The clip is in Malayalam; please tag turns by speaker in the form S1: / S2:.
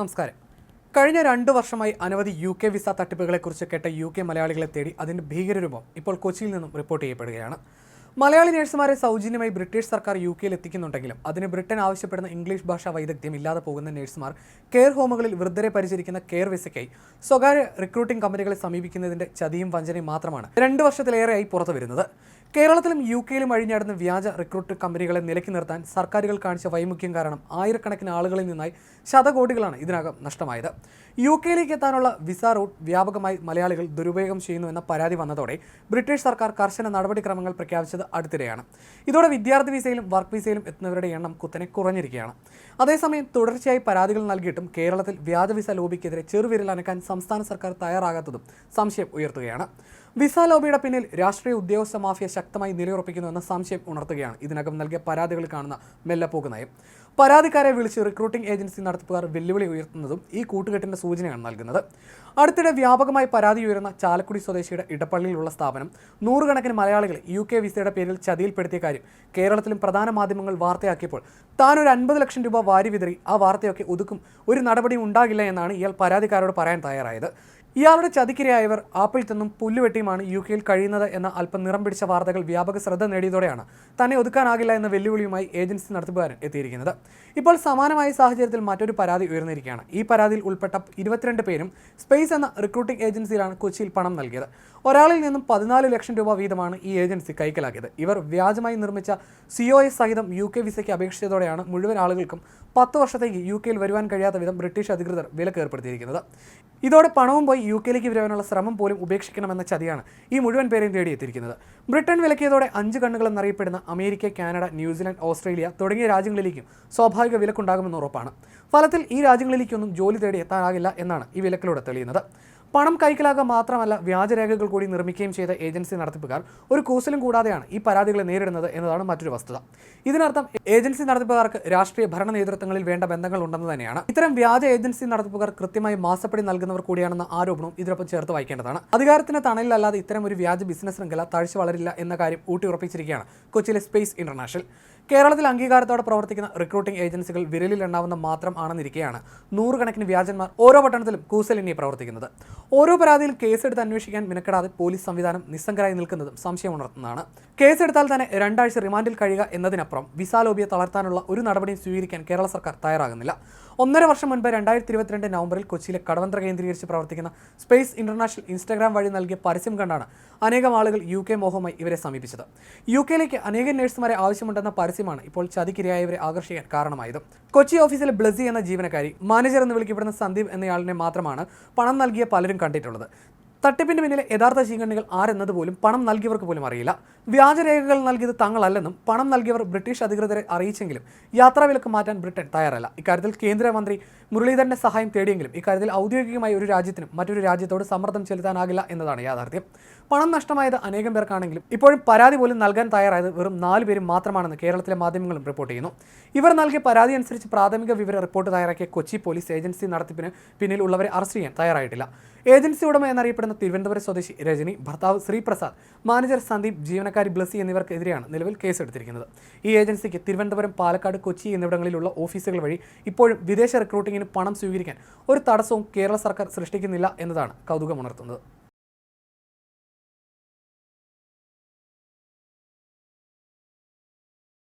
S1: നമസ്കാരം. കഴിഞ്ഞ രണ്ടു വർഷമായി അനവധി യു കെ വിസ തട്ടിപ്പുകളെക്കുറിച്ച് കേട്ട യു കെ മലയാളികളെ തേടി അതിന്റെ ഭീകരരൂപം ഇപ്പോൾ കൊച്ചിയിൽ നിന്നും റിപ്പോർട്ട് ചെയ്യപ്പെടുകയാണ്. മലയാളി നഴ്സുമാരെ സൗജന്യമായി ബ്രിട്ടീഷ് സർക്കാർ യു കെയിൽ എത്തിക്കുന്നുണ്ടെങ്കിലും അതിന് ബ്രിട്ടൻ ആവശ്യപ്പെടുന്ന ഇംഗ്ലീഷ് ഭാഷാ വൈദഗ്ധ്യം ഇല്ലാതെ പോകുന്ന നഴ്സുമാർ കെയർ ഹോമുകളിൽ വൃദ്ധരെ പരിചരിക്കുന്ന കെയർ വിസയ്ക്കായി സ്വകാര്യ റിക്രൂട്ടിംഗ് കമ്പനികളെ സമീപിക്കുന്നതിന്റെ ചതിയും വഞ്ചനയും മാത്രമാണ് രണ്ട് വർഷത്തിലേറെയായി പുറത്തു വരുന്നത്. കേരളത്തിലും യു കെയിലും അഴിഞ്ഞാടുന്ന വ്യാജ റിക്രൂട്ട് കമ്പനികളെ നിലക്കി നിർത്താൻ സർക്കാരുകൾ കാണിച്ച വൈമുഖ്യം കാരണം ആയിരക്കണക്കിന് ആളുകളിൽ നിന്നായി ശതകോടികളാണ് ഇതിനകം നഷ്ടമായത്. യു കെയിലേക്ക് എത്താനുള്ള വിസ റൂട്ട് വ്യാപകമായി മലയാളികൾ ദുരുപയോഗം ചെയ്യുന്നുവെന്ന പരാതി വന്നതോടെ ബ്രിട്ടീഷ് സർക്കാർ കർശന നടപടിക്രമങ്ങൾ പ്രഖ്യാപിച്ചത് അടുത്തിടെയാണ്. ഇതോടെ വിദ്യാർത്ഥി വിസയിലും വർക്ക് വിസയിലും എത്തുന്നവരുടെ എണ്ണം കുത്തനെ കുറഞ്ഞിരിക്കുകയാണ്. അതേസമയം തുടർച്ചയായി പരാതികൾ നൽകിയിട്ടും കേരളത്തിൽ വ്യാജ വിസ ലോബിക്കെതിരെ ചെറുവിരൽ അനക്കാൻ സംസ്ഥാന സർക്കാർ തയ്യാറാകാത്തതും സംശയം ഉയർത്തുകയാണ്. വിസ ലോബിയുടെ പിന്നിൽ രാഷ്ട്രീയ ഉദ്യോഗസ്ഥ മാഫിയ ശക്തമായി നിലയുറപ്പിക്കുന്നുവെന്ന സംശയം ഉണർത്തുകയാണ് ഇതിനകം നൽകിയ പരാതികൾ കാണുന്ന മെല്ലപ്പോക്ക് നയം. പരാതിക്കാരെ വിളിച്ച് റിക്രൂട്ടിംഗ് ഏജൻസി നടത്തിപ്പുകാർ വെല്ലുവിളി ഉയർത്തുന്നതും ഈ കൂട്ടുകെട്ടിന്റെ സൂചനയാണ് നൽകുന്നത്. അടുത്തിടെ വ്യാപകമായി പരാതി ഉയരുന്ന ചാലക്കുടി സ്വദേശിയുടെ ഇടപ്പള്ളിയിലുള്ള സ്ഥാപനം നൂറുകണക്കിന് മലയാളികൾ യു കെ വിസയുടെ പേരിൽ ചതിയിൽപ്പെടുത്തിയ കാര്യം കേരളത്തിലും പ്രധാന മാധ്യമങ്ങൾ വാർത്തയാക്കിയപ്പോൾ താൻ ഒരു അൻപത് ലക്ഷം രൂപ വാരി വിതറി ആ വാർത്തയൊക്കെ ഒതുക്കും ഒരു നടപടിയും ഉണ്ടാകില്ല എന്നാണ് ഇയാൾ പരാതിക്കാരോട് പറയാൻ തയ്യാറായത്. ഇയാളുടെ ചതിക്കിരയായവർ ആപ്പിൾ തിന്നും പുല്ലുവെട്ടിയുമാണ് യു കെയിൽ കഴിയുന്നത് എന്ന അല്പം നിറം പിടിച്ച വാർത്തകൾ വ്യാപക ശ്രദ്ധ നേടിയതോടെയാണ് തന്നെ ഒതുക്കാനാകില്ല എന്ന വെല്ലുവിളിയുമായി ഏജൻസി നടത്തിപ്പുകാരൻ എത്തിയിരിക്കുന്നത്. ഇപ്പോൾ സമാനമായ സാഹചര്യത്തിൽ മറ്റൊരു പരാതി ഉയർന്നിരിക്കുകയാണ്. ഈ പരാതിയിൽ ഉൾപ്പെട്ട ഇരുപത്തിരണ്ട് പേരും സ്പേസ് എന്ന റിക്രൂട്ടിംഗ് ഏജൻസിയിലാണ് കൊച്ചിയിൽ പണം നൽകിയത്. ഒരാളിൽ നിന്നും പതിനാല് ലക്ഷം രൂപ വീതമാണ് ഈ ഏജൻസി കൈക്കലാക്കിയത്. ഇവർ വ്യാജമായി നിർമ്മിച്ച സി ഒ എസ് സഹിതം യു കെ വിസയ്ക്ക് അപേക്ഷിച്ചതോടെയാണ് മുഴുവൻ ആളുകൾക്കും പത്ത് വർഷത്തേക്ക് യു കെയിൽ വരുവാൻ കഴിയാത്ത വിധം ബ്രിട്ടീഷ് അധികൃതർ വിലക്കേർപ്പെടുത്തിയിരിക്കുന്നത് ഇതോടെ പണവും പോയി യു കെയിലേക്ക് വരാനുള്ള ശ്രമം പോലും ഉപേക്ഷിക്കണമെന്ന ചതിയാണ് ഈ മുഴുവൻ പേരെയും തേടിയെത്തിയിരിക്കുന്നത്. ബ്രിട്ടൻ വിലക്കിയതോടെ അഞ്ച് കണ്ണുകൾ എന്നറിയപ്പെടുന്ന അമേരിക്ക കാനഡ ന്യൂസിലാൻഡ് ഓസ്ട്രേലിയ തുടങ്ങിയ രാജ്യങ്ങളിലേക്കും സ്വാഭാവിക വിലക്കുണ്ടാകുമെന്ന് ഉറപ്പാണ്. ഫലത്തിൽ ഈ രാജ്യങ്ങളിലേക്കൊന്നും ജോലി തേടി എത്താനാകില്ല എന്നാണ് ഈ വിലക്കിലൂടെ തെളിയുന്നത്. പണം കൈക്കലാക്കുക മാത്രമല്ല വ്യാജരേഖകൾ കൂടി നിർമ്മിക്കുകയും ചെയ്ത ഏജൻസി നടത്തിപ്പുകാർ ഒരു കൂസലും കൂടാതെയാണ് ഈ പരാതികളെ നേരിടുന്നത് എന്നതാണ് മറ്റൊരു വസ്തുത. ഇതിനർത്ഥം ഏജൻസി നടത്തിപ്പുകാർക്ക് രാഷ്ട്രീയ ഭരണ നേതൃത്വങ്ങളിൽ വേണ്ട ബന്ധങ്ങൾ ഉണ്ടെന്ന് തന്നെയാണ്. ഇത്തരം വ്യാജ ഏജൻസി നടത്തിപ്പുകാർ കൃത്യമായി മാസപ്പടി നൽകുന്നവർ കൂടിയാണെന്ന ആരോപണവും ഇതിനൊപ്പം ചേർത്ത് വായിക്കേണ്ടതാണ്. അധികാരത്തിന് തണലിലല്ലാതെ ഇത്തരം ഒരു വ്യാജ ബിസിനസ് ശൃംഖല തഴിച്ചു വളരില്ല എന്ന കാര്യം ഊട്ടി ഉറപ്പിച്ചിരിക്കുകയാണ് കൊച്ചിയിലെ സ്പേസ് ഇന്റർനാഷണൽ. കേരളത്തിൽ അംഗീകാരത്തോടെ പ്രവർത്തിക്കുന്ന റിക്രൂട്ടിംഗ് ഏജൻസികൾ വിരലിൽ എണ്ണാവുന്ന മാത്രം ആണെന്നിരിക്കെയാണ് നൂറുകണക്കിന് വ്യാജന്മാർ ഓരോ പട്ടണത്തിലും കൂസലിനെ പ്രവർത്തിക്കുന്നത്. ഓരോ പരാതിയിൽ കേസെടുത്ത് അന്വേഷിക്കാൻ മിനക്കെടാതെ പോലീസ് സംവിധാനം നിസ്സംഗരായി നിൽക്കുന്നതും സംശയം സംശയമുണർത്തുന്നതാണ് കേസെടുത്താൽ തന്നെ രണ്ടാഴ്ച റിമാൻഡിൽ കഴിയുക എന്നതിനപ്പുറം വിസാലോബിയെ തളർത്താനുള്ള ഒരു നടപടിയും സ്വീകരിക്കാൻ കേരള സർക്കാർ തയ്യാറാകുന്നില്ല. ഒന്നര വർഷം മുൻപ് രണ്ടായിരത്തി ഇരുപത്തിരണ്ട് നവംബറിൽ കൊച്ചിയിലെ കടവന്ത്ര കേന്ദ്രീകരിച്ച് പ്രവർത്തിക്കുന്ന സ്പേസ് ഇന്റർനാഷണൽ ഇൻസ്റ്റാഗ്രാം വഴി നൽകിയ പരസ്യം കണ്ടാണ് അനേകം ആളുകൾ യു കെ മോഹമായി ഇവരെ സമീപിച്ചത്. യു കെയിലേക്ക് അനേകം നഴ്സുമാരെ ആവശ്യമുണ്ടെന്ന പരസ്യമാണ് ഇപ്പോൾ ചതിക്കിരയായവരെ ആകർഷിക്കാൻ കാരണമായത്. കൊച്ചി ഓഫീസിലെ ബ്ലസി എന്ന ജീവനക്കാരി മാനേജർ എന്ന് വിളിക്കപ്പെടുന്ന സന്ദീപ് എന്നയാളിനെ മാത്രമാണ് പണം നൽകിയ പലരും കണ്ടിട്ടുള്ളത്. തട്ടിപ്പിന്റെ പിന്നിലെ യഥാർത്ഥ ചീങ്കണ്ണികൾ ആരെന്നത് പോലും പണം നൽകിയവർക്ക് പോലും അറിയില്ല. വ്യാജരേഖകൾ നൽകിയത് തങ്ങളല്ലെന്നും പണം നൽകിയവർ ബ്രിട്ടീഷ് അധികൃതരെ അറിയിച്ചെങ്കിലും യാത്രാവിലക്ക് മാറ്റാൻ ബ്രിട്ടൻ തയ്യാറല്ല. ഇക്കാര്യത്തിൽ കേന്ദ്രമന്ത്രി മുരളീധരന്റെ സഹായം തേടിയെങ്കിലും ഇക്കാര്യത്തിൽ ഔദ്യോഗികമായി ഒരു രാജ്യത്തിനും മറ്റൊരു രാജ്യത്തോട് സമ്മർദ്ദം ചെലുത്താനാകില്ല എന്നതാണ് യാഥാർത്ഥ്യം. പണം നഷ്ടമായത് അനേകം പേർക്കാണെങ്കിലും ഇപ്പോഴും പരാതി പോലും നൽകാൻ തയ്യാറായത് വെറും നാല് പേരും മാത്രമാണെന്ന് കേരളത്തിലെ മാധ്യമങ്ങളും റിപ്പോർട്ട് ചെയ്യുന്നു. ഇവർ നൽകിയ പരാതി അനുസരിച്ച് പ്രാഥമിക വിവര റിപ്പോർട്ട് തയ്യാറാക്കിയ കൊച്ചി പോലീസ് ഏജൻസി നടത്തിപ്പിന് പിന്നിൽ ഉള്ളവരെ അറസ്റ്റ് ചെയ്യാൻ തയ്യാറായിട്ടില്ല. ഏജൻസി ഉടമ എന്നറിയപ്പെടുന്ന തിരുവനന്തപുരം സ്വദേശി രജനി ഭർത്താവ് ശ്രീപ്രസാദ് മാനേജർ സന്ദീപ് ജീവനക്കാരി ബ്ലസി എന്നിവർക്കെതിരെയാണ് നിലവിൽ കേസെടുത്തിരിക്കുന്നത്. ഈ ഏജൻസിക്ക് തിരുവനന്തപുരം പാലക്കാട് കൊച്ചി എന്നിവിടങ്ങളിലുള്ള ഓഫീസുകൾ വഴി ഇപ്പോഴും വിദേശ റിക്രൂട്ടിങ്ങിന് പണം സ്വീകരിക്കാൻ ഒരു തടസ്സവും കേരള സർക്കാർ സൃഷ്ടിക്കുന്നില്ല എന്നതാണ് കൗതുകമുണർത്തുന്നത്.